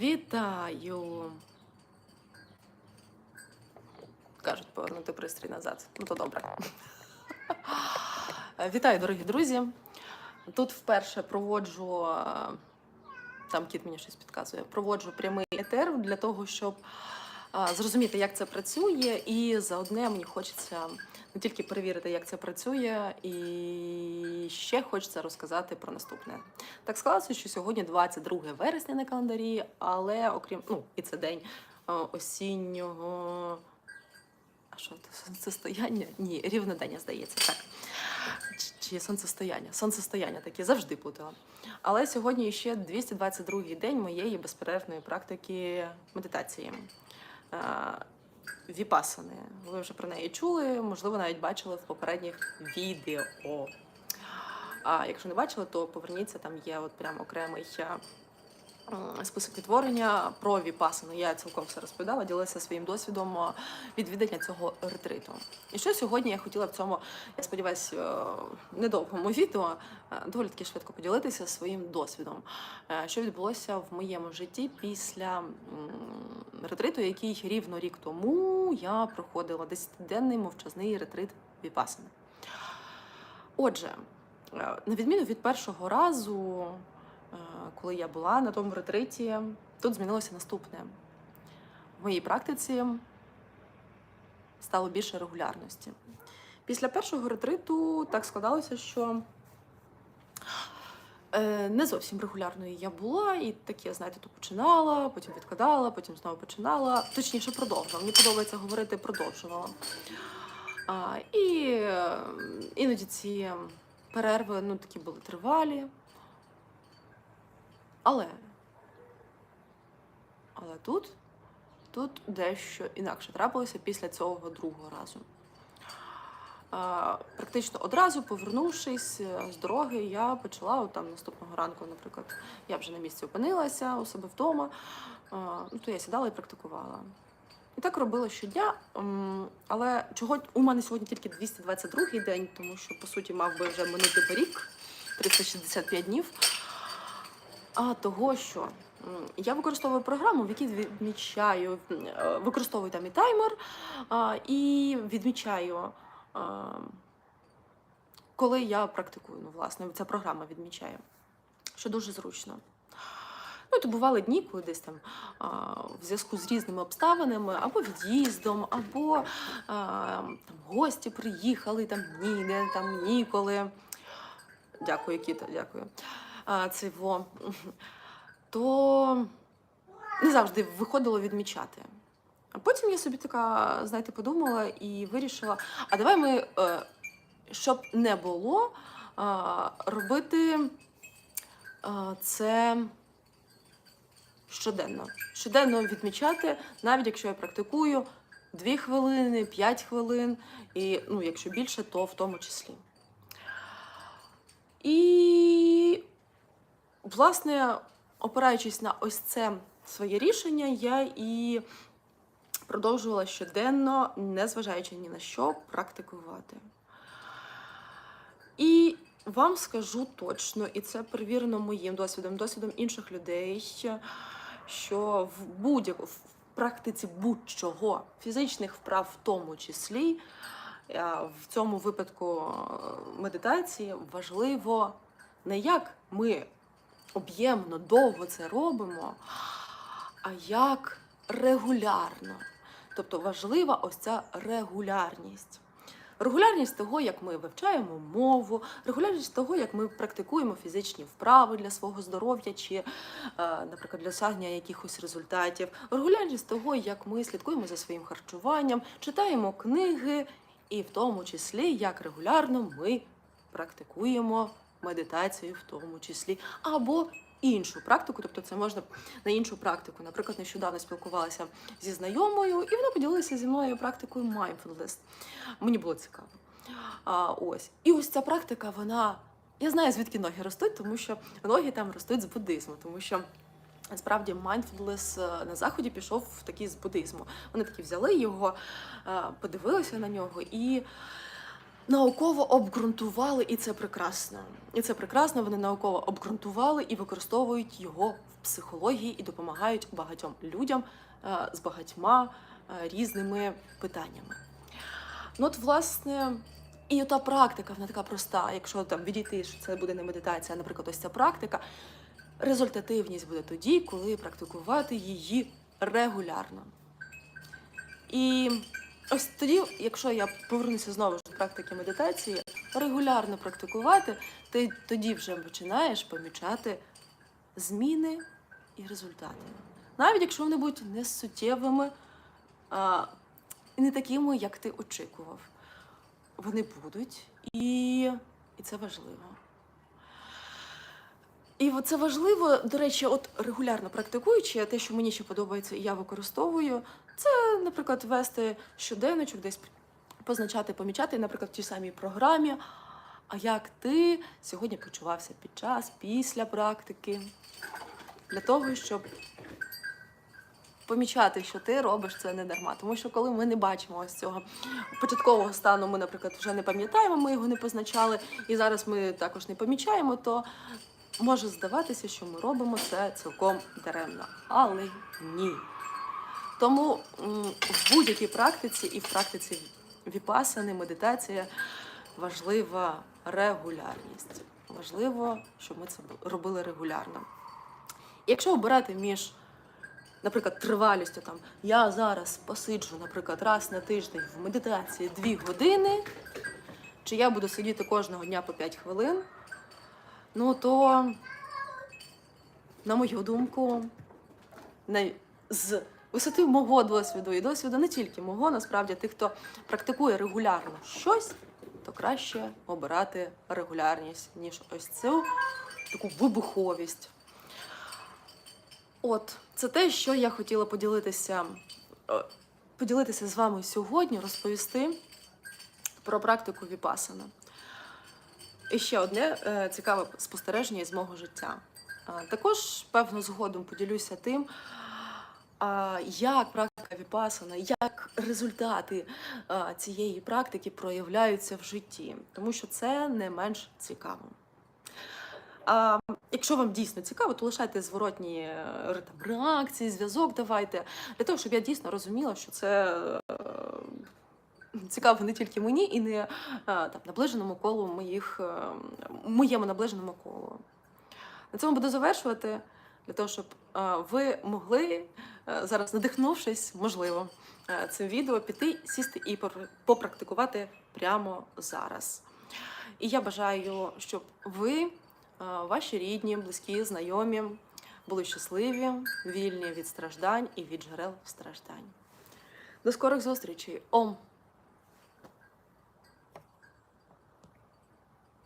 Вітаю! Кажуть, повернути пристрій назад. Ну то добре. Вітаю, дорогі друзі. Тут вперше проводжу, е, там кіт мені щось підказує, проводжу прямий етер для того, щоб зрозуміти, як це працює, і заодне мені хочеться не тільки перевірити, як це працює, і ще хочеться розказати про наступне. Так склалося, що сьогодні 22 вересня на календарі, але окрім ну і це день осіннього. А що це сонцестояння? Ні, рівнодення, здається, так. Чи сонцестояння? Сонцестояння таке завжди плутала. Але сьогодні ще 222-й день моєї безперервної практики медитації. Віпасани. Ви вже про неї чули, можливо, навіть бачили в попередніх відео. А якщо не бачили, то поверніться, там є от прям окремий список відтворення про віпасану. Я цілком все розповідала, ділилася своїм досвідом е, відвідання цього ретриту. І що сьогодні я хотіла в цьому, я сподіваюся, недовгому відео е, доволі таки швидко поділитися своїм досвідом, Е, що відбулося в моєму житті після ретриту, який рівно рік тому я проходила 10-денний мовчазний ретрит віпасани. Отже, е, на відміну від першого разу, е, коли я була на тому ретриті, тут змінилося наступне. В моїй практиці стало більше регулярності. Після першого ретриту так складалося, що е, не зовсім регулярною я була, і таке, знаєте, то починала, потім відкладала, потім знову починала. Точніше, продовжувала. Мені подобається говорити продовжувала. І е, іноді ці перерви ну, такі були тривалі. Але, але тут, тут дещо інакше трапилося після цього другого разу. Практично одразу повернувшись е, з дороги, я почала от там наступного ранку, наприклад, я вже на місці опинилася у себе вдома, ну, то я сідала і практикувала. І так робила щодня. Але чого у мене сьогодні тільки 222 день, тому що по суті мав би вже минути рік, 365 днів. А того, що я використовую програму, в якій відмічаю, е, використовую там і таймер, і відмічаю, коли я практикую. Ну, власне, ця програма відмічає, що дуже зручно. Ну, то бували дні, коли десь там а, в зв'язку з різними обставинами, або від'їздом, або а, там гості приїхали, там ніде, там ніколи. Дякую, Кіта, дякую. Во. То не завжди виходило відмічати. А потім я собі така, знаєте, подумала і вирішила: а давай ми, е, щоб не було, робити це щоденно. Щоденно відмічати, навіть якщо я практикую 2 хвилини, 5 хвилин, і ну, якщо більше, то в тому числі. І, власне, опираючись на ось це своє рішення, я і продовжувала щоденно, незважаючи ні на що, практикувати. І вам скажу точно, і це перевірено моїм досвідом, досвідом інших людей, що в будь-яку в практиці будь-чого, фізичних вправ в тому числі, е, в цьому випадку е, медитації важливо не як ми об'ємно довго це робимо, а як регулярно. Тобто важлива ось ця регулярність. Регулярність того, як ми вивчаємо мову, регулярність того, як ми практикуємо фізичні вправи для свого здоров'я чи, е, наприклад, для досягнення якихось результатів, регулярність того, як ми слідкуємо за своїм харчуванням, читаємо книги, і в тому числі, як регулярно ми практикуємо медитацію, в тому числі, або іншу практику, тобто це можна на іншу практику. Наприклад, нещодавно спілкувалася зі знайомою, і вона поділилася зі мною практикою mindfulness. Мені було цікаво. А, ось. І ось ця практика, вона. Я знаю, звідки ноги ростуть, тому що ноги там ростуть з буддизму, тому що. Насправді mindfulness е, на заході пішов такий з буддизму. Вони такі взяли його, е, подивилися на нього і науково обґрунтували, і це прекрасно. І це прекрасно. Вони науково обґрунтували і використовують його в психології і допомагають багатьом людям е, з багатьма е, різними питаннями. Ну, от, власне, і та практика, вона така проста. Якщо там відійти, що це буде не медитація, а, наприклад, ось ця практика, результативність буде тоді, коли практикувати її регулярно. І ось тоді, якщо я повернуся знову ж до практики медитації, регулярно практикувати, ти тоді вже починаєш помічати зміни і результати. Навіть якщо вони будуть не суттєвими а, і не такими, як ти очікував. Вони будуть, і, і це важливо. І це важливо, до речі, от регулярно практикуючи, те, що мені ще подобається, і я використовую, це, наприклад, вести щоденничок, десь позначати, помічати, наприклад, в тій самій програмі. А як ти сьогодні почувався під час, після практики, для того, щоб помічати, що ти робиш це не дарма. Тому що коли ми не бачимо ось цього початкового стану, ми, наприклад, вже не пам'ятаємо, ми його не позначали, і зараз ми також не помічаємо, то може здаватися, що ми робимо це цілком даремно. Але ні. Тому в будь-якій практиці і в практиці віпасани, медитація важлива регулярність. Важливо, щоб ми це робили регулярно. Якщо обирати між, наприклад, тривалістю, там я зараз посиджу, наприклад, раз на тиждень в медитації 2 години, чи я буду сидіти кожного дня по 5 хвилин, ну то, на мою думку, з висоти мого досвіду і досвіду не тільки мого, насправді тих, хто практикує регулярно щось, то краще обирати регулярність, ніж ось цю таку вибуховість. От, це те, що я хотіла поділитися, е, поділитися з вами сьогодні, розповісти про практику Віпасана. І ще одне е, цікаве спостереження із мого життя. А, Також, певно, згодом поділюся тим, а, як практика Віпасана, як результати а, цієї практики проявляються в житті, тому що це не менш цікаво. А, якщо вам дійсно цікаво, то лишайте зворотні е, реакції, зв'язок давайте, для того, щоб я дійсно розуміла, що це е, цікаво не тільки мені і не е, там, наближеному колу моїх, моєму наближеному колу. На цьому буду завершувати, для того, щоб е, ви могли, е, зараз надихнувшись, можливо, е, цим відео, піти, сісти і попрактикувати прямо зараз. І я бажаю, щоб ви, ваші рідні, близькі, знайомі були щасливі, вільні від страждань і від джерел страждань. До скорих зустрічей! Ом!